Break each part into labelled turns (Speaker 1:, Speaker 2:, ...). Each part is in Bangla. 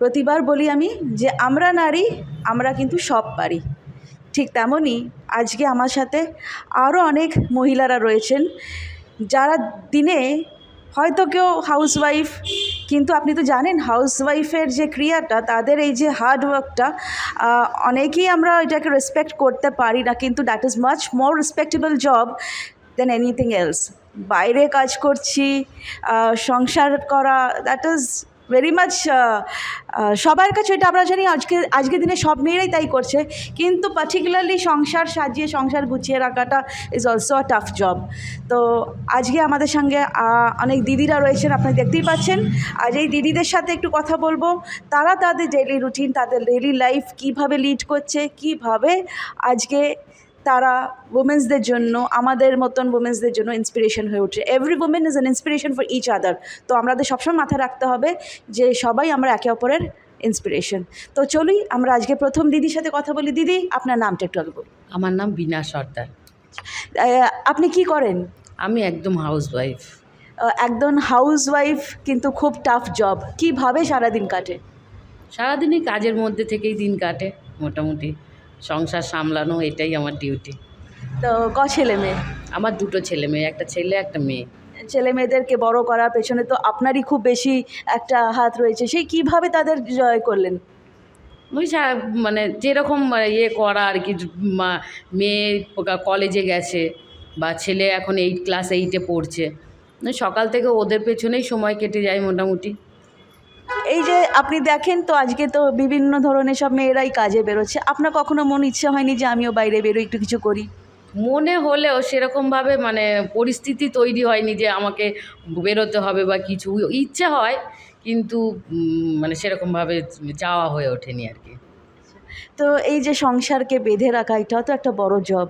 Speaker 1: প্রতিবার বলি আমি যে আমরা নারী, আমরা কিন্তু সব পারি। ঠিক তেমনই আজকে আমার সাথে আরও অনেক মহিলারা রয়েছেন, যারা দিনে হয়তো কেউ হাউসওয়াইফ কিন্তু আপনি তো জানেন হাউসওয়াইফের যে ক্রিয়াটা, তাদের এই যে হার্ডওয়ার্কটা অনেকেই আমরা এটাকে রেসপেক্ট করতে পারি না, কিন্তু that is much more respectable job than anything else বাইরে কাজ করছি সংসার করা দ্যাট ইজ ভেরি মাচ সবার কাছে এটা আমরা জানি আজকে আজকের দিনে সব মেয়েরাই তাই করছে। কিন্তু পার্টিকুলারলি সংসার সাজিয়ে, সংসার গুছিয়ে রাখাটা is also a tough job তো আজকে আমাদের সঙ্গে অনেক দিদিরা রয়েছেন, আপনি দেখতেই পাচ্ছেন। আজ এই দিদিদের সাথে একটু কথা বলব। তারা তাদের ডেলি রুটিন তাদের ডেলি লাইফ কীভাবে লিড করছে, কীভাবে আজকে তারা উমেন্সদের জন্য আমাদের মতন উমেন্সদের জন্য ইন্সপিরেশন হয়ে উঠছে। Every women is an inspiration for each other তো আমাদের সবসময় মাথায় রাখতে হবে যে সবাই আমরা একে অপরের ইন্সপিরেশন তো চলুই আমরা আজকে প্রথম দিদির সাথে কথা বলি। দিদি আপনার নামটা একটু আগে বলুন।
Speaker 2: আমার নাম বিনা সর্দার।
Speaker 1: আপনি কি করেন?
Speaker 2: আমি একদম হাউস ওয়াইফ
Speaker 1: একজন হাউস ওয়াইফ কিন্তু খুব টাফ জব কীভাবে সারাদিন কাটে?
Speaker 2: সারাদিনই কাজের মধ্যে থেকেই দিন কাটে মোটামুটি। সংসার সামলানো এটাই আমার ডিউটি
Speaker 1: তো ক ছেলে মেয়ে?
Speaker 2: আমার দুটো ছেলে মেয়ে একটা ছেলে একটা মেয়ে।
Speaker 1: ছেলে মেয়েদেরকে বড় করার পেছনে তো আপনারই খুব বেশি একটা হাত রয়েছে। সেই কীভাবে তাদের জয় করলেন?
Speaker 2: ওই মানে যেরকম ইয়ে করা আর কি মেয়ে কলেজে গেছে বা ছেলে এখন এইট ক্লাস এইটে পড়ছে। সকাল থেকে ওদের পেছনেই সময় কেটে যায় মোটামুটি।
Speaker 1: এই যে আপনি দেখেন তো আজকে তো বিভিন্ন ধরনের সব মেয়েরাই কাজে বেরোচ্ছে। আপনার কখনো মন ইচ্ছা হয়নি যে আমিও বাইরে বেরোই, একটু কিছু করি?
Speaker 2: মনে হলেও সেরকমভাবে মানে পরিস্থিতি তৈরি হয়নি যে আমাকে বেরোতে হবে বা কিছু। ইচ্ছে হয়, কিন্তু মানে সেরকমভাবে যাওয়া হয়ে ওঠেনি আর কি।
Speaker 1: তো এই যে সংসারকে বেঁধে রাখা এটাও তো একটা বড় জব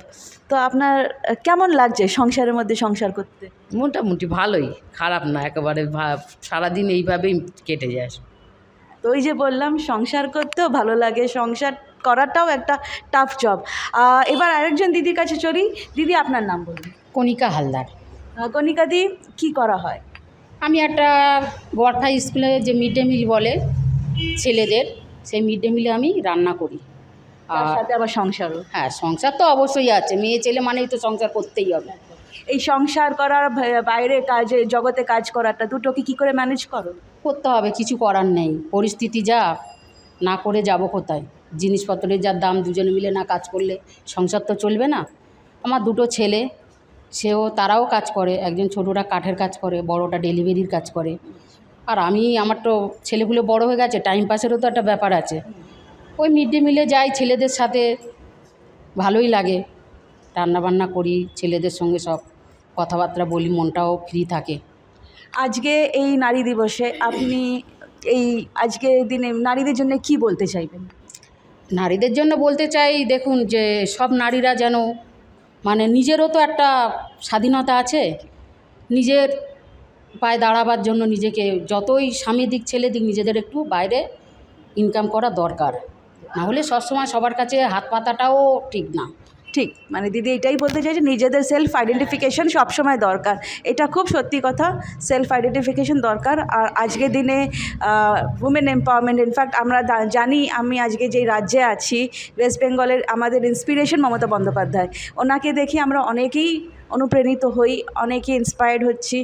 Speaker 1: তো আপনার কেমন লাগছে সংসারের মধ্যে সংসার করতে?
Speaker 2: মোটামুটি ভালোই খারাপ না একেবারে ভা- সারাদিন এইভাবেই কেটে যায়।
Speaker 1: তো ওই যে বললাম সংসার করতেও ভালো লাগে সংসার করাটাও একটা টাফ জব এবার আরেকজন দিদির কাছে চলি। দিদি আপনার নাম বলুন।
Speaker 3: কণিকা হালদার।
Speaker 1: কণিকা কণিকাদি কি করা হয়?
Speaker 3: আমি একটা গড়ফা স্কুলে যে মিড ডে মিল বলে ছেলেদের সেই মিড ডে মিলে আমি রান্না করি। আর
Speaker 1: সাথে আবার সংসারও?
Speaker 3: হ্যাঁ সংসার তো অবশ্যই আছে। মেয়ে ছেলে মানেই তো সংসার করতেই হবে।
Speaker 1: এই সংসার করার বাইরে কাজে জগতে কাজ করাটা দুটোকে কি করে ম্যানেজ করো?
Speaker 3: করতে হবে কিছু করার নেই। পরিস্থিতি যা না করে যাব কোথায়? জিনিসপত্রের যা দাম দুজনে মিলে না কাজ করলে সংসার তো চলবে না। আমার দুটো ছেলে সেও তারাও কাজ করে। একজন ছোটোটা কাঠের কাজ করে বড়টা ডেলিভারির কাজ করে। আর আমি আমার তো ছেলেগুলো বড় হয়ে গেছে টাইম পাসেরও তো একটা ব্যাপার আছে। ওই মিড ডে মিলে যাই ছেলেদের সাথে ভালোই লাগে। রান্নাবান্না করি ছেলেদের সঙ্গে সব কথাবার্তা বলি মনটাও ফ্রি থাকে।
Speaker 1: আজকে এই নারী দিবসে আপনি এই আজকে দিনে নারীদের জন্য কি বলতে চাইবেন?
Speaker 3: নারীদের জন্য বলতে চাই দেখুন যে সব নারীরা যেন মানে নিজেরও তো একটা স্বাধীনতা আছে নিজের পায়ে দাঁড়াবার জন্য নিজেকে যতই স্বামী দিক, ছেলে দিক, নিজেদের একটু বাইরে ইনকাম করা দরকার। নাহলে সবসময় সবার কাছে হাত পাতাটাও ঠিক না।
Speaker 1: ঠিক মানে দিদি এটাই বলতে চাইছে, নিজেদের সেলফ আইডেন্টিফিকেশন সবসময় দরকার। এটা খুব সত্যি কথা সেলফ আইডেন্টিফিকেশন দরকার। আর আজকের দিনে উমেন এম্পাওয়ারমেন্ট ইনফ্যাক্ট আমরা জানি আমি আজকে যেই রাজ্যে আছি ওয়েস্ট বেঙ্গলের আমাদের ইন্সপিরেশন মমতা বন্দ্যোপাধ্যায়। ওনাকে দেখি আমরা অনেকেই অনুপ্রাণিত হই অনেকে ইন্সপায়ার্ড হচ্ছি।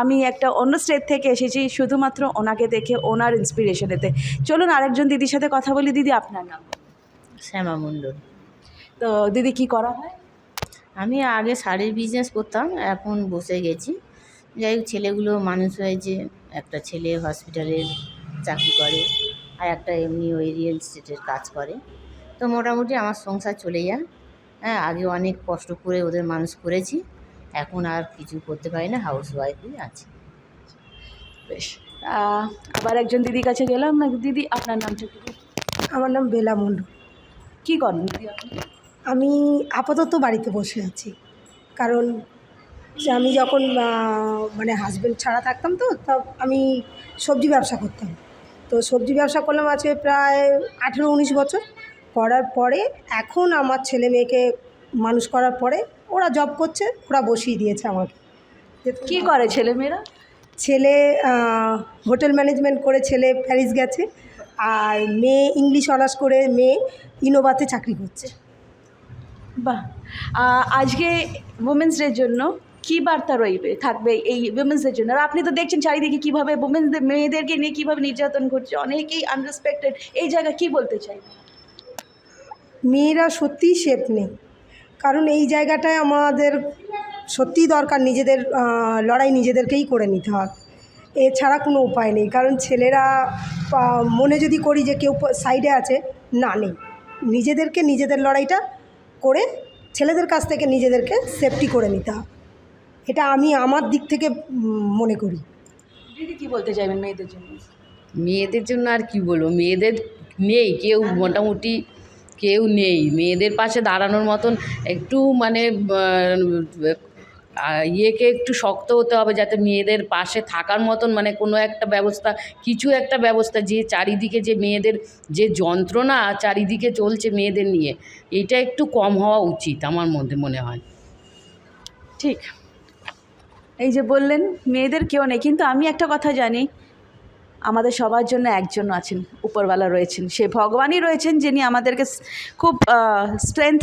Speaker 1: আমি একটা অন্য স্টেট থেকে এসেছি শুধুমাত্র ওনাকে দেখে ওনার ইন্সপিরেশনেতে চলুন আরেকজন দিদির সাথে কথা বলি। দিদি আপনার নাম?
Speaker 4: শ্যামা মণ্ডল।
Speaker 1: তো দিদি কি করা হয়?
Speaker 4: আমি আগে শাড়ির বিজনেস করতাম এখন বসে গেছি। যাই হোক ছেলেগুলো মানুষ হয়েছে একটা ছেলে হসপিটালের চাকরি করে আর একটা এমনি ওই রিয়েল স্টেটের কাজ করে। তো মোটামুটি আমার সংসার চলে যায়। হ্যাঁ আগে অনেক কষ্ট করে ওদের মানুষ করেছি। এখন আর কিছু করতে পারি না হাউস ওয়াইফই আছি।
Speaker 1: বেশ। আবার একজন দিদির কাছে গেলাম না দিদি আপনার নামটা
Speaker 5: আমার নাম বেলা মণ্ডল
Speaker 1: কি করেন দিদি আপনি?
Speaker 5: আমি আপাতত বাড়িতে বসে আছি। কারণ যে আমি যখন মানে হাজব্যান্ড ছাড়া থাকতাম তো তা আমি সবজি ব্যবসা করতাম। তো সবজি ব্যবসা করলাম আজকে প্রায় আঠেরো উনিশ বছর। করার পরে এখন আমার ছেলে মেয়েকে মানুষ করার পরে ওরা জব করছে ওরা বসিয়ে দিয়েছে আমাকে।
Speaker 1: কি করে ছেলেমেয়েরা
Speaker 5: ছেলে হোটেল ম্যানেজমেন্ট করে ছেলে প্যারিস গেছে আর মেয়ে ইংলিশ অনার্স করে মেয়ে ইনোভাতে চাকরি করছে।
Speaker 1: বাহ। আজকে উমেন্স ডের জন্য কি বার্তা রইবে থাকবে এই উমেন্স ডের জন্য? আর আপনি তো দেখছেন চারিদিকে কীভাবে উমেন্সদের মেয়েদেরকে নিয়ে কীভাবে নির্যাতন করছে অনেকেই আনরেসপেক্টেড এই জায়গা কি বলতে চাই
Speaker 5: মেয়েরা সত্যিই সেফ নেই। কারণ এই জায়গাটায় আমাদের সত্যিই দরকার নিজেদের লড়াই নিজেদেরকেই করে নিতে হবে এছাড়া কোনো উপায় নেই। কারণ ছেলেরা মনে যদি করি যে কেউ সাইডে আছে না নেই। নিজেদেরকে নিজেদের লড়াইটা করে ছেলেদের কাছ থেকে নিজেদেরকে সেফটি করে নিতে হবে এটা আমি আমার দিক থেকে মনে করি।
Speaker 1: দিদি কি বলতে চাইবেন মেয়েদের জন্য?
Speaker 2: মেয়েদের জন্য আর কি বলব? মেয়েদের নেই। কেউ মোটামুটি কেউ নেই। মেয়েদের পাশে দাঁড়ানোর মতন একটু মানে ইয়েকে একটু শক্ত হতে হবে যাতে মেয়েদের পাশে থাকার মতন মানে কোনো একটা ব্যবস্থা, কিছু একটা ব্যবস্থা যে চারিদিকে যে মেয়েদের যে যন্ত্রণা চারিদিকে চলছে মেয়েদের নিয়ে, এটা একটু কম হওয়া উচিত আমার মধ্যে মনে হয়।
Speaker 1: ঠিক। এই যে বললেন, মেয়েদের কেউ নেই। কিন্তু আমি একটা কথা জানি আমাদের সবার জন্য একজন আছেন, উপরওয়ালা রয়েছেন। সে ভগবানই রয়েছেন যিনি আমাদেরকে খুব স্ট্রেংথ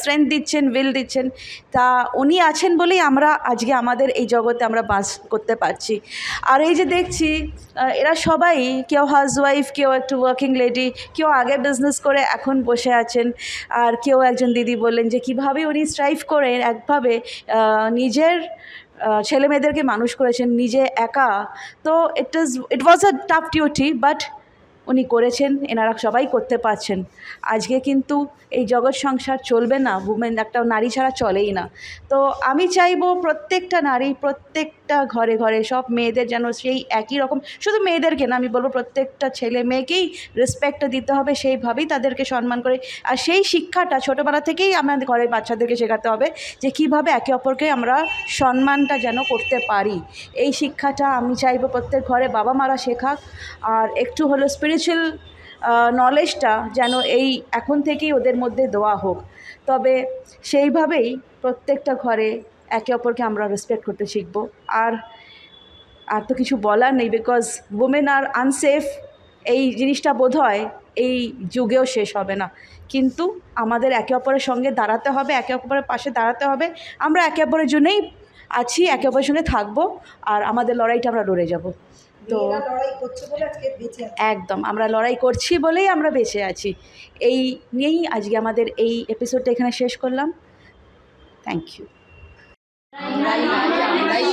Speaker 1: স্ট্রেংথ দিচ্ছেন উইল দিচ্ছেন। তা উনি আছেন বলেই আমরা আজকে আমাদের এই জগতে আমরা বাস করতে পারছি। আর এই যে দেখছি এরা সবাই কেউ হাউসওয়াইফ কেউ একটু ওয়ার্কিং লেডি কেউ আগে বিজনেস করে এখন বসে আছেন। আর কেউ একজন দিদি বললেন যে, কীভাবে উনি স্ট্রাইভ করে একভাবে নিজের ছেলে মেয়েদেরকে মানুষ করেছেন, নিজে একা। তো it is it was a tough duty but উনি করেছেন, এনারা সবাই করতে পারছেন। আজকে কিন্তু এই জগৎ সংসার চলবে না উমেন একটা নারী ছাড়া চলেই না। তো আমি চাইব প্রত্যেকটা নারী প্রত্যেকটা ঘরে ঘরে সব মেয়েদের যেন সেই একই রকম, শুধু মেয়েদেরকে না, আমি বলব প্রত্যেকটা ছেলে মেয়েকেই রেসপেক্টটা দিতে হবে, সেইভাবেই তাদেরকে সম্মান করে। আর সেই শিক্ষাটা ছোটোবেলা থেকেই আমাদের ঘরের বাচ্চাদেরকে শেখাতে হবে যে কীভাবে একে অপরকে আমরা সম্মানটা যেন করতে পারি। এই শিক্ষাটা আমি চাইব প্রত্যেক ঘরে বাবা মারা শেখাক। আর একটু হলো স্পিরিচুয়াল নলেজটা যেন এই এখন থেকেই ওদের মধ্যে দেওয়া হোক। তবে সেইভাবেই প্রত্যেকটা ঘরে একে অপরকে আমরা রেসপেক্ট করতে শিখব। আর আর তো কিছু বলার নেই বিকজ ওমেন আর আনসেফ এই জিনিসটা বোধ হয় এই যুগেও শেষ হবে না। কিন্তু আমাদের একে অপরের সঙ্গে দাঁড়াতে হবে একে অপরের পাশে দাঁড়াতে হবে। আমরা একে অপরের জন্যেই আছি একে অপরের সঙ্গে থাকব। আর আমাদের লড়াইটা আমরা লড়ে যাব। তো একদম আমরা লড়াই করছি বলেই আমরা বেঁচে আছি। এই নিয়েই আজকে আমাদের এই এপিসোডটা এখানে শেষ করলাম। থ্যাংক ইউ
Speaker 3: আমরাই